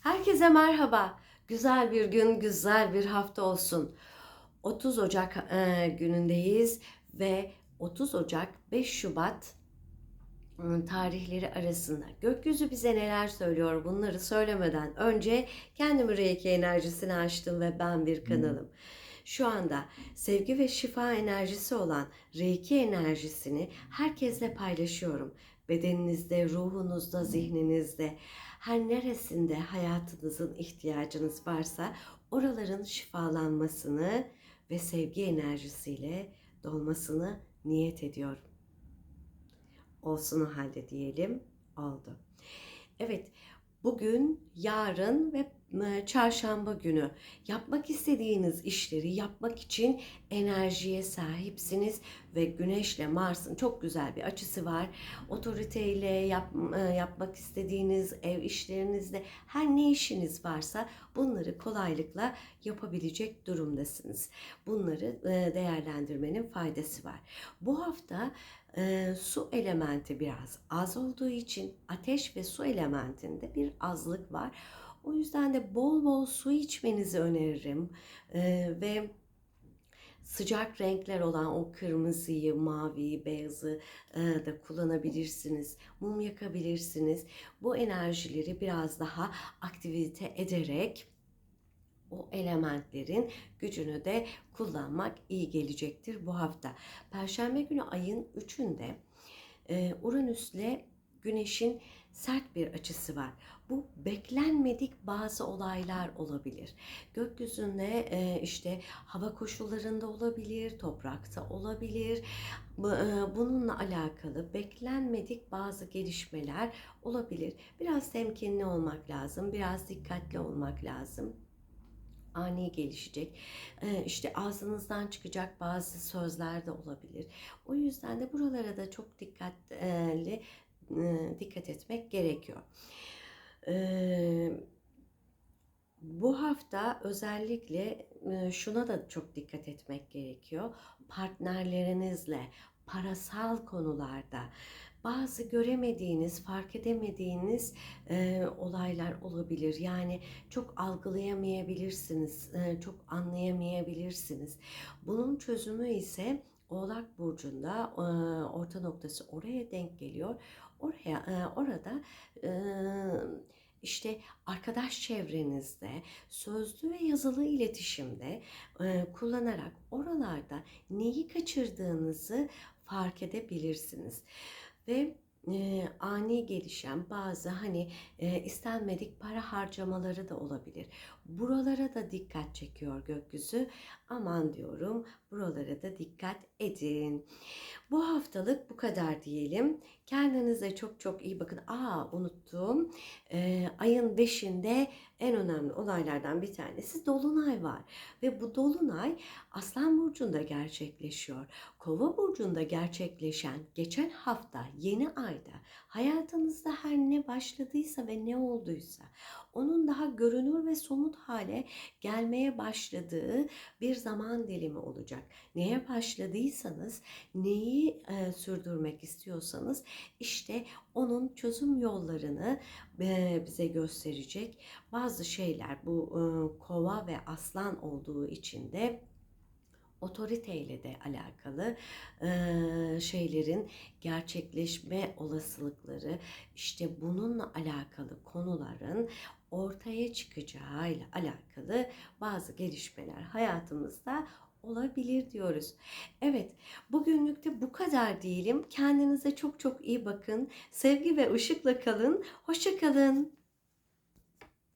Herkese merhaba. Güzel bir gün, güzel bir hafta olsun. 30 Ocak e, günündeyiz ve 30 Ocak 5 Şubat e, tarihleri arasında gökyüzü bize neler söylüyor bunları söylemeden önce kendimi Reiki enerjisini açtım ve ben bir kanalım. Şu anda sevgi ve şifa enerjisi olan Reiki enerjisini herkesle paylaşıyorum. Bedeninizde, ruhunuzda, zihninizde, her neresinde hayatınızın ihtiyacınız varsa oraların şifalanmasını ve sevgi enerjisiyle dolmasını niyet ediyorum. Olsun o halde diyelim. Oldu. Evet, bugün, yarın ve e, çarşamba günü yapmak istediğiniz işleri yapmak için enerjiye sahipsiniz ve Güneşle Mars'ın çok güzel bir açısı var. Otoriteyle yap, e, yapmak istediğiniz ev işlerinizde her ne işiniz varsa bunları kolaylıkla yapabilecek durumdasınız. Bunları e, değerlendirmenin faydası var. Bu hafta e, su elementi biraz az olduğu için ateş ve su elementinde bir azlık var. O yüzden de bol bol su içmenizi öneririm E, ve sıcak renkler olan o kırmızıyı, maviyi, beyazı e, da kullanabilirsiniz. Mum yakabilirsiniz. Bu enerjileri biraz daha aktivite ederek o elementlerin gücünü de kullanmak iyi gelecektir bu hafta. Perşembe günü ayın 3'ünde e, Uranüs'le Güneş'in sert bir açısı var. Bu beklenmedik bazı olaylar olabilir. Gökyüzünde e, işte hava koşullarında olabilir, toprakta olabilir. E, Bununla alakalı beklenmedik bazı gelişmeler olabilir. Biraz temkinli olmak lazım, biraz dikkatli olmak lazım ani gelişecek. Ee, işte ağzınızdan çıkacak bazı sözler de olabilir. O yüzden de buralara da çok dikkatli e, dikkat etmek gerekiyor. Ee, bu hafta özellikle e, şuna da çok dikkat etmek gerekiyor. Partnerlerinizle parasal konularda bazı göremediğiniz, fark edemediğiniz e, olaylar olabilir. Yani çok algılayamayabilirsiniz, e, çok anlayamayabilirsiniz. Bunun çözümü ise Oğlak burcunda e, orta noktası oraya denk geliyor. Oraya e, orada e, işte arkadaş çevrenizde sözlü ve yazılı iletişimde e, kullanarak oralarda neyi kaçırdığınızı fark edebilirsiniz ve e, ani gelişen bazı hani e, istenmedik para harcamaları da olabilir. Buralara da dikkat çekiyor gökyüzü. Aman diyorum buralara da dikkat edin. Bu haftalık bu kadar diyelim. Kendinize çok çok iyi bakın. Aa unuttum. E, ayın 5'inde en önemli olaylardan bir tanesi Dolunay var. Ve bu Dolunay Aslan Burcu'nda gerçekleşiyor. Kova Burcu'nda gerçekleşen geçen hafta yeni ayda hayatınızda her başladıysa ve ne olduysa onun daha görünür ve somut hale gelmeye başladığı bir zaman dilimi olacak. Neye başladıysanız, neyi e, sürdürmek istiyorsanız işte onun çözüm yollarını e, bize gösterecek bazı şeyler bu e, kova ve aslan olduğu için de otoriteyle de alakalı e, şeylerin gerçekleşme olasılıkları işte bununla alakalı konuların ortaya çıkacağıyla alakalı bazı gelişmeler hayatımızda olabilir diyoruz. Evet, bugünlük de bu kadar diyelim. Kendinize çok çok iyi bakın. Sevgi ve ışıkla kalın. Hoşça kalın.